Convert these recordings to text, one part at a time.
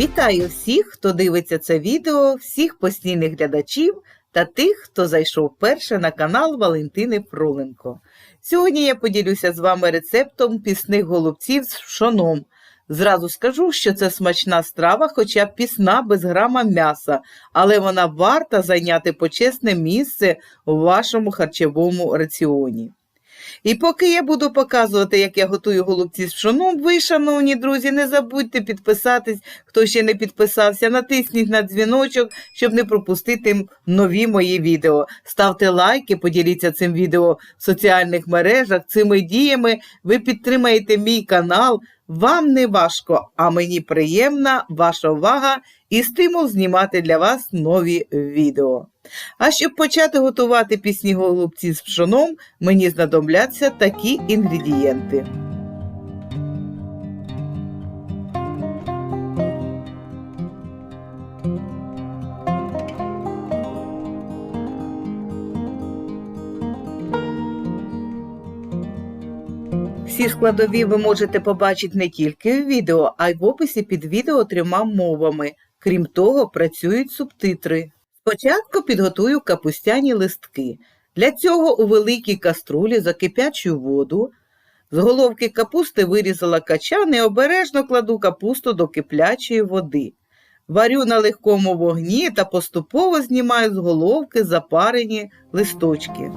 Вітаю всіх, хто дивиться це відео, всіх постійних глядачів та тих, хто зайшов перше на канал Валентини Фроленко. Сьогодні я поділюся з вами рецептом пісних голубців з пшоном. Зразу скажу, що це смачна страва, хоча пісна без грама м'яса, але вона варта зайняти почесне місце у вашому харчовому раціоні. І поки я буду показувати, як я готую голубці з пшоном, ви, шановні друзі, не забудьте підписатись, хто ще не підписався, натисніть на дзвіночок, щоб не пропустити нові мої відео. Ставте лайки, поділіться цим відео в соціальних мережах. Цими діями ви підтримаєте мій канал. Вам не важко, а мені приємна ваша увага і стимул знімати для вас нові відео. А щоб почати готувати пісні голубці з пшоном, мені знадобляться такі інгредієнти. Всі складові ви можете побачити не тільки в відео, а й в описі під відео трьома мовами. Крім того, працюють субтитри. Спочатку підготую капустяні листки. Для цього у великій каструлі закипячую воду. З головки капусти вирізала качан і обережно кладу капусту до киплячої води. Варю на легкому вогні та поступово знімаю з головки запарені листочки.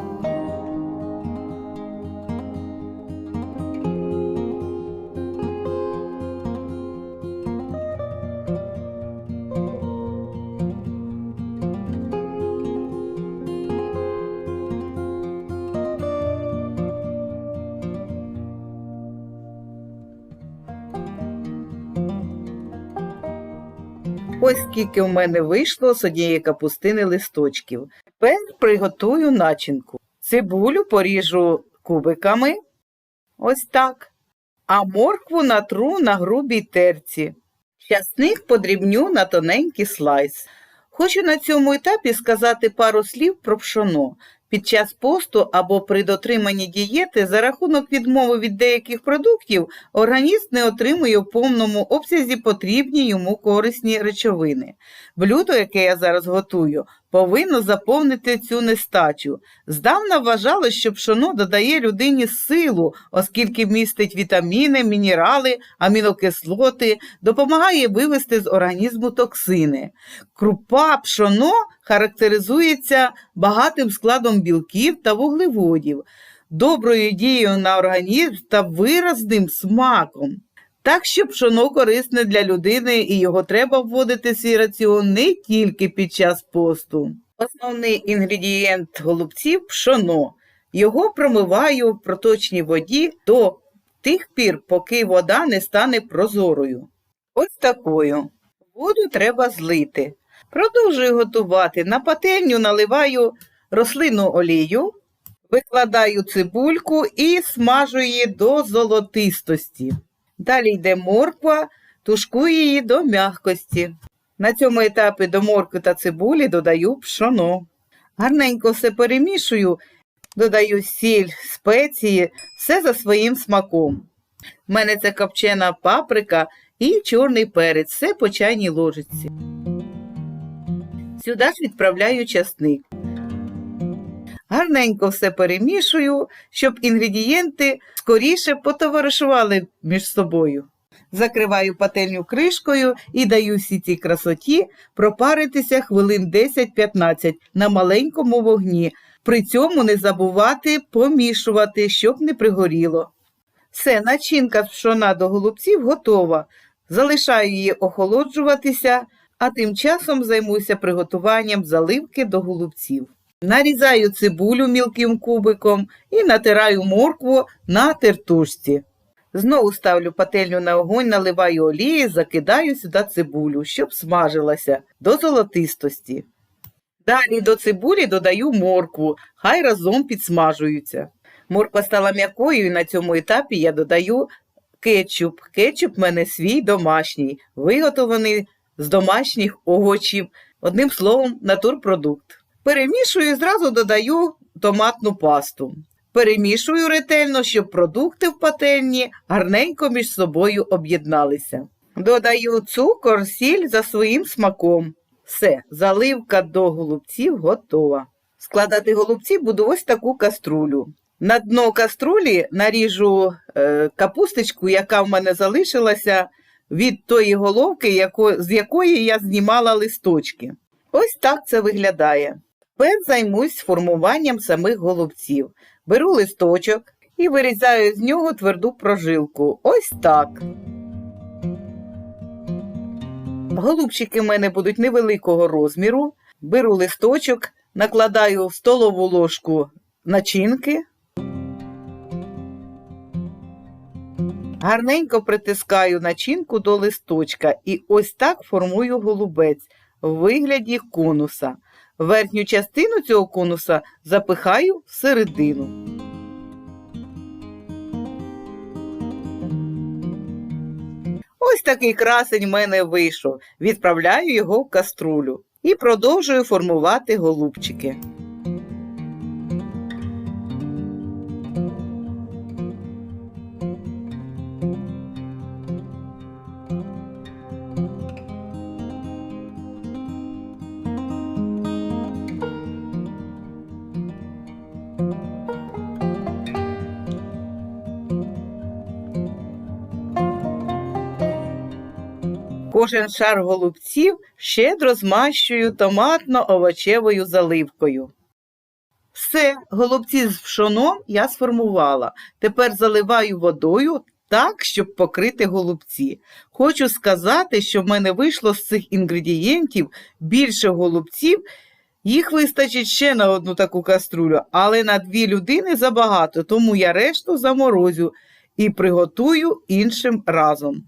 Ось скільки в мене вийшло з однієї капустини листочків. Тепер приготую начинку. Цибулю поріжу кубиками. Ось так. А моркву натру на грубій терці. Щасник подрібню на тоненький слайс. Хочу на цьому етапі сказати пару слів про пшоно. Під час посту або при дотриманні дієти за рахунок відмови від деяких продуктів організм не отримує в повному обсязі потрібні йому корисні речовини. Блюдо, яке я зараз готую, повинно заповнити цю нестачу. Здавна вважали, що пшоно додає людині силу, оскільки містить вітаміни, мінерали, амінокислоти, допомагає вивести з організму токсини. Крупа пшоно характеризується багатим складом білків та вуглеводів, доброю дією на організм та виразним смаком. Так що пшоно корисне для людини і його треба вводити в свій раціон не тільки під час посту. Основний інгредієнт голубців пшоно. Його промиваю в проточній воді до тих пір, поки вода не стане прозорою. Ось такою. Воду треба злити. Продовжую готувати. На пательню наливаю рослинну олію, викладаю цибульку і смажу її до золотистості. Далі йде морква, тушкую її до м'якості. На цьому етапі до моркви та цибулі додаю пшоно. Гарненько все перемішую, додаю сіль, спеції, все за своїм смаком. У мене це копчена паприка і чорний перець, все по чайній ложиці. Сюди ж відправляю часник. Гарненько все перемішую, щоб інгредієнти скоріше потоваришували між собою. Закриваю пательню кришкою і даю всі цій красоті пропаритися хвилин 10-15 на маленькому вогні. При цьому не забувати помішувати, щоб не пригоріло. Все, начинка з пшона до голубців готова. Залишаю її охолоджуватися, а тим часом займуся приготуванням заливки до голубців. Нарізаю цибулю мілким кубиком і натираю моркву на тертушці. Знову ставлю пательню на огонь, наливаю олії, закидаю сюди цибулю, щоб смажилася до золотистості. Далі до цибулі додаю моркву, хай разом підсмажуються. Морква стала м'якою і на цьому етапі я додаю кетчуп. Кетчуп в мене свій домашній, виготовлений з домашніх овочів, одним словом, натурпродукт. Перемішую і зразу додаю томатну пасту. Перемішую ретельно, щоб продукти в пательні гарненько між собою об'єдналися. Додаю цукор, сіль за своїм смаком. Все, заливка до голубців готова. Складати голубці буду ось таку каструлю. На дно каструлі наріжу е, капусточку, яка в мене залишилася від тої головки, яко, з якої я знімала листочки. Ось так це виглядає. Тепер займусь формуванням самих голубців. Беру листочок і вирізаю з нього тверду прожилку. Ось так. Голубчики в мене будуть невеликого розміру. Беру листочок, накладаю в столову ложку начинки. Гарненько притискаю начинку до листочка і ось так формую голубець в вигляді конуса. Верхню частину цього конуса запихаю всередину. Ось такий красень в мене вийшов. Відправляю його в каструлю і продовжую формувати голубчики. Кожен шар голубців щедро змащую томатно-овочевою заливкою. Все, голубці з пшоном я сформувала. Тепер заливаю водою так, щоб покрити голубці. Хочу сказати, що в мене вийшло з цих інгредієнтів більше голубців. Їх вистачить ще на одну таку каструлю, але на дві людини забагато, тому я решту заморозю і приготую іншим разом.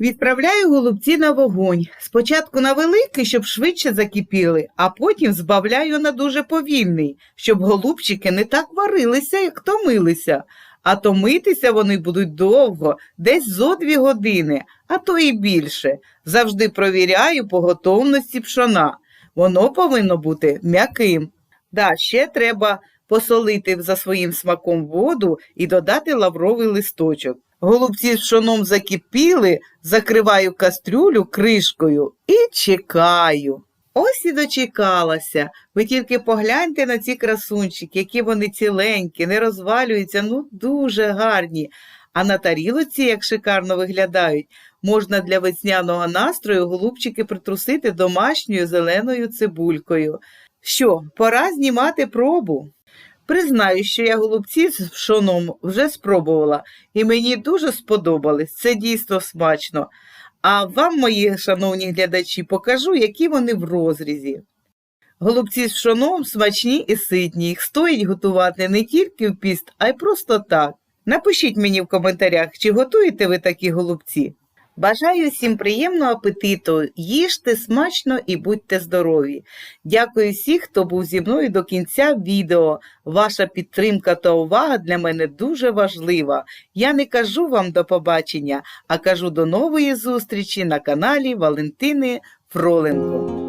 Відправляю голубці на вогонь. Спочатку на великий, щоб швидше закипіли, а потім збавляю на дуже повільний, щоб голубчики не так варилися, як томилися. А томитися вони будуть довго, десь зо дві години, а то і більше. Завжди провіряю по готовності пшона. Воно повинно бути м'яким. Да, ще треба посолити за своїм смаком воду і додати лавровий листочок. Голубці з пшоном закипіли, закриваю кастрюлю кришкою і чекаю. Ось і дочекалася. Ви тільки погляньте на ці красунчики, які вони ціленькі, не розвалюються, ну дуже гарні. А на тарілоці, як шикарно виглядають, можна для весняного настрою голубчики притрусити домашньою зеленою цибулькою. Що, пора знімати пробу? Признаю, що я голубці з пшоном вже спробувала, і мені дуже сподобались. Це дійсно смачно. А вам, мої шановні глядачі, покажу, які вони в розрізі. Голубці з пшоном смачні і ситні. Їх стоїть готувати не тільки в піст, а й просто так. Напишіть мені в коментарях, чи готуєте ви такі голубці. Бажаю всім приємного апетиту, їжте смачно і будьте здорові. Дякую всім, хто був зі мною до кінця відео. Ваша підтримка та увага для мене дуже важлива. Я не кажу вам до побачення, а кажу до нової зустрічі на каналі Валентини Фроленко.